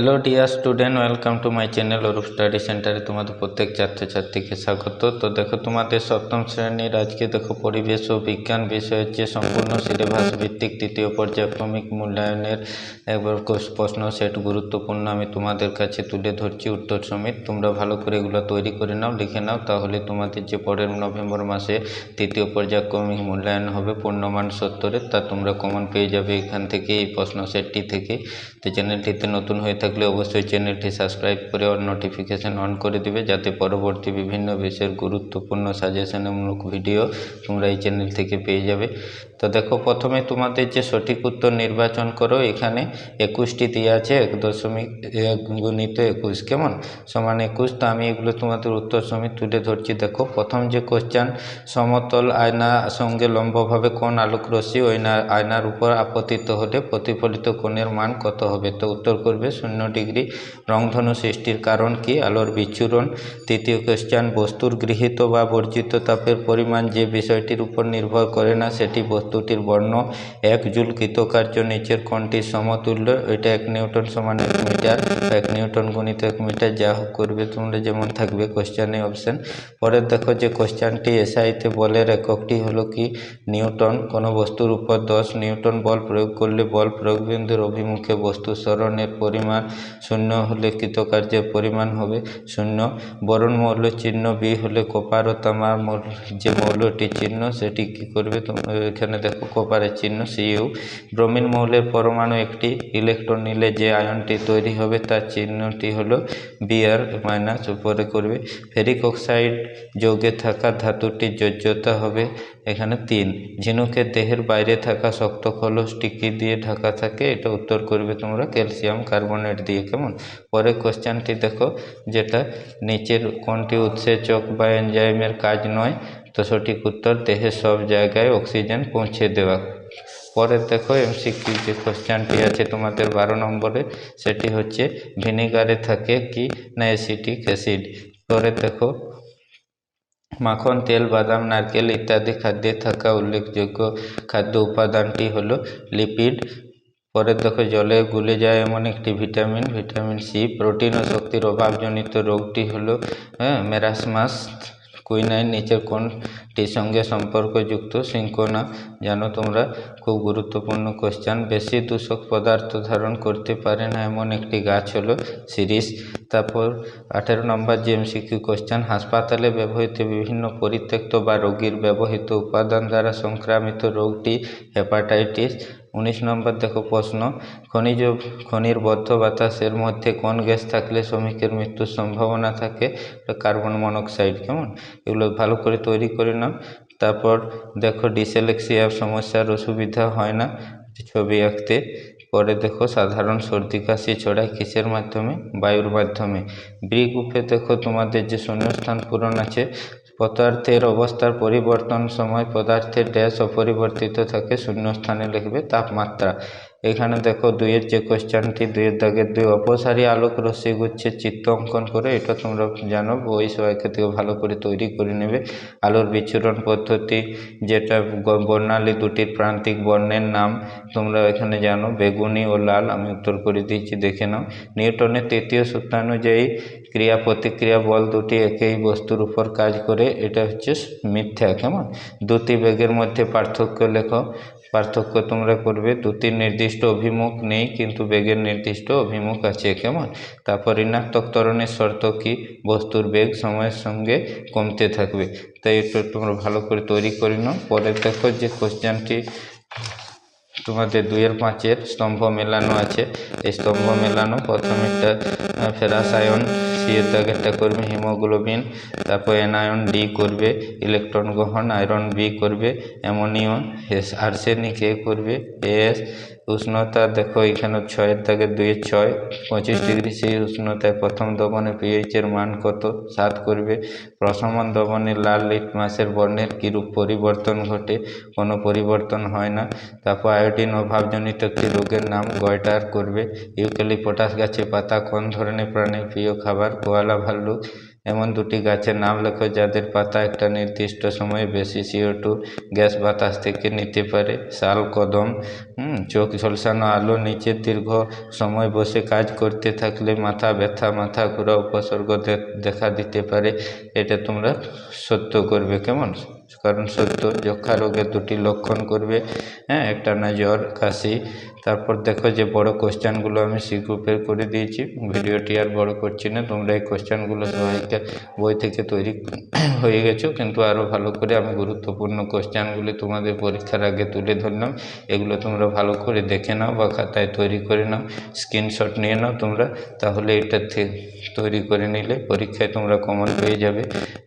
Hello dear student welcome to my channel Arup study সেন্টারে তোমাদের প্রত্যেক ছাত্রছাত্রীকে স্বাগত। তো দেখো, তোমাদের সপ্তম শ্রেণির আজকে দেখো, পরিবেশ ও বিজ্ঞান বিষয়ের যে সম্পূর্ণ সিলেবাস ভিত্তিক তৃতীয় পর্যায়ক্রমিক মূল্যায়নের একবার প্রশ্ন সেট, গুরুত্বপূর্ণ আমি তোমাদের কাছে তুলে ধরছি উত্তর সমেত। তোমরা ভালো করে এগুলো তৈরি করে নাও, লিখে নাও, তাহলে তোমাদের যে পরের নভেম্বর মাসে তৃতীয় পর্যায়ক্রমিক মূল্যায়ন হবে পূর্ণমান সত্তরের, তা তোমরা কমন পেয়ে যাবে এখান থেকে, এই প্রশ্ন সেটটি থেকে। তো চ্যানেলটিতে নতুন হয়ে থাকলে অবশ্যই চ্যানেলটি সাবস্ক্রাইব করে অন নোটিফিকেশান অন করে দিবে, যাতে পরবর্তী বিভিন্ন বিষয়ের গুরুত্বপূর্ণ সাজেশনমূলক ভিডিও তোমরা এই চ্যানেল থেকে পেয়ে যাবে। তো দেখো, প্রথমে তোমাদের যে সঠিক উত্তর নির্বাচন করো, এখানে একুশটি দিয়ে আছে, এক দশমিক এক গুণিত একুশ, কেমন? সমান একুশ। তো আমি এগুলো তোমাদের উত্তর সমেত তুলে ধরছি। দেখো, প্রথম যে কোশ্চান সমতল আয়না সঙ্গে লম্বভাবে কোন আলোক রশ্মি ওই আয়নার উপর আপতিত হলে প্রতিফলিত কোণের মান কত হবে? তো উত্তর করবে শূন্য ডিগ্রি। রংধনু সৃষ্টির কারণ কি? আলোর বিচ্ছুরণ। তৃতীয় কোশ্চান বস্তুর গৃহীত বা বর্জিত তাপের পরিমাণ যে বিষয়টির উপর নির্ভর করে না, সেটি বস্তুটির বর্ণ। এক জুল কৃতকার্য নিচের কোণটির সমতুল্য। এটা এক নিউটন সমান এক মিটার, এক নিউটন গণিত এক মিটার। যা হোক করবে তোমরা যেমন থাকবে কোশ্চানে অপশান পরের দেখো যে কোশ্চানটি এসআইতে বলের এককটি হলো কি? নিউটন। কোনো বস্তুর উপর দশ নিউটন বল প্রয়োগ করলে বল প্রয়োগবিন্দুর অভিমুখে বস্তু সরণের পরিমাণ শূন্য হলে কৃতকার্যের পরিমাণ হবে শূন্য। বরণ মৌল চিহ্ন, বি হলে কপার ও তামার যে মৌলটির চিহ্ন সেটি কী করবে এখানে দেখো, কপারের চিহ্ন সিইউ ব্রোমিন মৌলের পরমাণু একটি ইলেকট্রন নিলে যে আয়নটি তৈরি হবে তার চিহ্নটি হলো বিআর মাইনাস, উপরে করবে। ফেরিক অক্সাইড যৌগে থাকা ধাতুটির যোজ্যতা হবে এখানে তিন। ঝিনুকের দেহের বাইরে থাকা শক্ত খোলস টিকি দিয়ে ঢাকা থাকে? এটা উত্তর করবে তোমরা ক্যালসিয়াম কার্বনেট। দিয়ে, কেমন? পরে কোশ্চেনটি দেখো, যেটা নিচের কোনটি উৎসেচক বা এনজাইমের কাজ নয়, তো সঠিক উত্তর দেহের সব জায়গায় অক্সিজেন পৌঁছে দেওয়া। পরে দেখো এমসিকিউ যে কোশ্চেনটি আছে তোমাদের বারো নম্বরে, সেটি হচ্ছে ভিনেগারে থাকে কি না অ্যাসিটিক অ্যাসিড পরে দেখো, মাখন, তেল, বাদাম, নারকেল ইত্যাদি খাদ্যে থাকা উল্লেখযোগ্য খাদ্য উপাদানটি হলো লিপিড পরে দেখো জলে গুলে যায় এমন একটি ভিটামিন ভিটামিন সি, প্রোটিন ও শক্তির অভাবজনিত রোগটি হলো হ্যাঁ মেরাসমাস কুইনাইন, নিচের কোনটির সঙ্গে সম্পর্কযুক্ত? সিঙ্কোনা জানো তোমরা? খুব গুরুত্বপূর্ণ কোশ্চেন বেশি দূষক পদার্থ ধারণ করতে পারে না এমন একটি গাছ হলো সিরিস। তারপর আঠেরো নম্বর যে এমসিকিউ কোশ্চেন হাসপাতালে ব্যবহৃত বিভিন্ন পরিত্যক্ত বা রোগীর ব্যবহৃত উপাদান দ্বারা সংক্রামিত রোগটি হেপাটাইটিস উনিশ নম্বর দেখো প্রশ্ন, খনিজ, খনির বদ্ধ বাতাসের মধ্যে কোন গ্যাস থাকলে শ্রমিকের মৃত্যুর সম্ভাবনা থাকে? কার্বন মনোক্সাইড, কেমন? এগুলো ভালো করে তৈরি করে নাও। তারপর দেখো ডিসেলেক্সিয়ার সমস্যার অসুবিধা হয় না ছবি আঁকতে। পরে দেখো সাধারণ সর্দি কাশি ছড়ায় কিসের মাধ্যমে? বায়ুর মাধ্যমে। বি গ্রুপে দেখো তোমাদের যে শূন্যস্থান পূরণ আছে পদার্থের অবস্থার পরিবর্তন সময় পদার্থের ড্যাশ অপরিবর্তিত থাকে শূন্যস্থানে লিখবে তাপমাত্রা। এখানে দেখো দুইয়ের যে কোশ্চেনটি দুইয়ের দাগের দুই অপসারী আলোক রশ্মি গুচ্ছের চিত্র অঙ্কন করে এটা তোমরা জানো, বই সবাইকে থেকে ভালো করে তৈরি করে নেবে। আলোর বিচ্ছুরণ পদ্ধতি, যেটা বর্ণালী দুটির প্রান্তিক বর্ণের নাম, তোমরা এখানে জানো, বেগুনি ও লাল, আমি উত্তর করে দিয়েছি দেখে নাও। নিউটনের তৃতীয় সূত্রানুযায়ী ক্রিয়া প্রতিক্রিয়া বল দুটি একই বস্তুর উপর কাজ করে, এটা হচ্ছে মিথ্যা, কেমন? দুটি বেগের মধ্যে পার্থক্য লেখো, পার্থক্য তোমরা করবে, দুটি নির্দিষ্ট অভিমুখ নেই, কিন্তু বেগের নির্দিষ্ট অভিমুখ আছে কেমন? তারপর ঋণাত্মক ত্বরণের শর্ত কি? বস্তুর বেগ সময়ের সঙ্গে কমতে থাকবে। তাই একটু তোমরা ভালো করে তৈরি করে নাও। পরে দেখো যে কোশ্চেনটি তোমাদের দুইয়ের পাঁচের স্তম্ভ মেলানো আছে। এই স্তম্ভ মেলানো প্রথমেরটা ফেরাস আয়ন সি এর দাগেরটা করবে হিমোগ্লোবিন, তারপর এনায়ন ডি করবে, ইলেকট্রন গ্রহণ, আয়রন বি করবে, অ্যামোনিয়ন আর্সেনিক এ করবে এস উষ্ণতা দেখো, এখানে ছয়ের দাগে দুইয়ের ছয়, পঁচিশ ডিগ্রি, সেই উষ্ণতায় প্রথম দবনে পিএইচের মান কত? সাত করবে। প্রশমন দবনে লাল লিটমাসের বর্ণের কীরূপ পরিবর্তন ঘটে? কোনো পরিবর্তন হয় না। তারপর আয়োডিন অভাবজনিত একটি রোগের নাম গয়টার করবে। ইউক্যালিপটাস গাছের পাতা কোন ধরনের প্রাণীর প্রিয় খাবার? কোয়ালা ভাল্লুক। এমন দুটি গাছের নাম লেখো যাদের পাতা একটা নির্দিষ্ট সময়ে বেশি সিও টু গ্যাস বাতাস থেকে নিতে পারে। শাল, কদম চোখ, ঝলসানো আলো, নিচে দীর্ঘ সময় বসে কাজ করতে থাকলে মাথা ব্যথা, মাথা ঘোরা উপসর্গ দেখা দিতে পারে। এটা তোমরা সত্য করবে কেমন? কারণ সত্য যক্ষা রোগের দুটি লক্ষণ করবে। হ্যাঁ একটা না জ্বর, কাশি তারপর দেখো যে বড় কোশ্চেনগুলো আমি সি গ্রুপের করে দিয়েছি। ভিডিওটি আর বড় করছি না, তোমরা এই কোশ্চেনগুলো সবাইকে বই থেকে তৈরি হয়ে গেছো, কিন্তু আরও ভালো করে আমি গুরুত্বপূর্ণ কোশ্চেনগুলি তোমাদের পরীক্ষার আগে তুলে ধরলাম। এগুলো তোমরা ভালো করে দেখে নাও বা খাতায় তৈরি করে নাও স্ক্রিনশট নিয়ে নাও তোমরা, তাহলে এটা তৈরি করে নিলে পরীক্ষায় তোমরা কমন পেয়ে যাবে।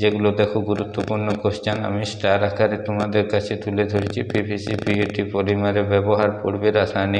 যেগুলো দেখো গুরুত্বপূর্ণ কোশ্চেন আমি স্টার আকারে তোমাদের কাছে তুলে ধরেছি। পিভিসি পিএটি পলিমারে ব্যবহার পড়বে রাসায়নিক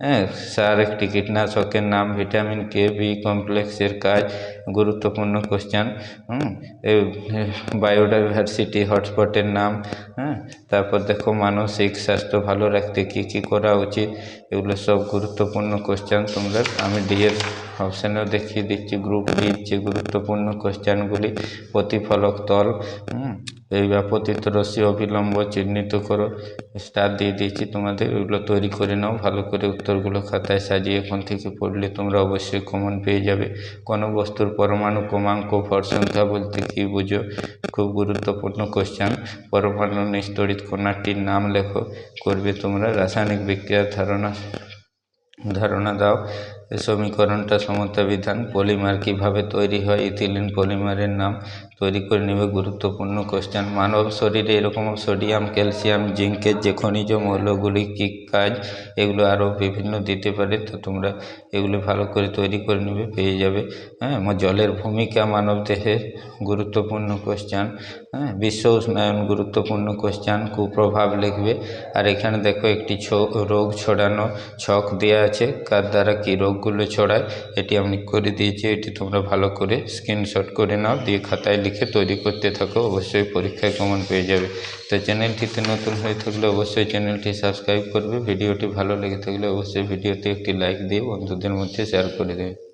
হ্যাঁ সার একটি কীটনাশকের নাম ভিটামিন কে বি কমপ্লেক্সের কাজ গুরুত্বপূর্ণ কোশ্চেন বায়োডাইভার্সিটি হটস্পটের নাম হ্যাঁ তারপর দেখো মানসিক স্বাস্থ্য ভালো রাখতে কী কী করা উচিত, এগুলো সব গুরুত্বপূর্ণ কোশ্চেন তোমরা, আমি ডিএর অপশানেও দেখিয়ে দিচ্ছি গ্রুপ ডির যে গুরুত্বপূর্ণ কোশ্চেনগুলি প্রতিফলক তল এই আপতিত রশ্মি অবিলম্ব চিহ্নিত করো স্টার দিয়ে দিয়েছি তোমাদের ওইগুলো তৈরি করে নাও, ভালো করে উত্তরগুলো খাতায় সাজিয়ে এখন থেকে পড়লে তোমরা অবশ্যই কমন পেয়ে যাবে। কোনো বস্তুর পরমাণু, ক্রমাঙ্ক, ভর সংখ্যা বলতে কী বুঝো? খুব গুরুত্বপূর্ণ কোশ্চেন পরমাণু নিস্তড়িত কণাটির নাম লেখো। করবে তোমরা রাসায়নিক বিক্রিয়ার ধারণা ধারণা দাও। সমীকরণটা সমতা বিধান পলিমার কীভাবে তৈরি হয় ইথিলিন পলিমারের নাম? তৈরি করে নেবে গুরুত্বপূর্ণ কোশ্চেন মানব শরীরে এরকম সোডিয়াম, ক্যালসিয়াম, জিঙ্কের যে খনিজ মৌলগুলি, কী কাজ? এগুলো আরও বিভিন্ন দিতে পারে, তো তোমরা এগুলো ভালো করে তৈরি করে নেবে, পেয়ে যাবে। হ্যাঁ জলের ভূমিকা মানব দেহে গুরুত্বপূর্ণ কোশ্চেন হ্যাঁ বিশ্ব উষ্ণায়ন গুরুত্বপূর্ণ কোশ্চেন কুপ্রভাব লিখবে। আর এখানে দেখো একটি রোগ ছড়ানো ছক দেওয়া আছে। কার দ্বারা কী রোগগুলো ছড়ায়, এটি আমি করে দিয়েছি, এটি তোমরা ভালো করে স্ক্রিনশট করে নাও, দিয়ে খাতায় লিখে তৈরি করতে থাকো, অবশ্যই পরীক্ষায় কমন পেয়ে যাবে। তো চ্যানেলটিতে নতুন হয়ে থাকলে অবশ্যই চ্যানেলটি সাবস্ক্রাইব করবে, ভিডিওটি ভালো লেগে থাকলে অবশ্যই ভিডিওতে একটি লাইক দিয়ে বন্ধুদের মধ্যে শেয়ার করে দেবে।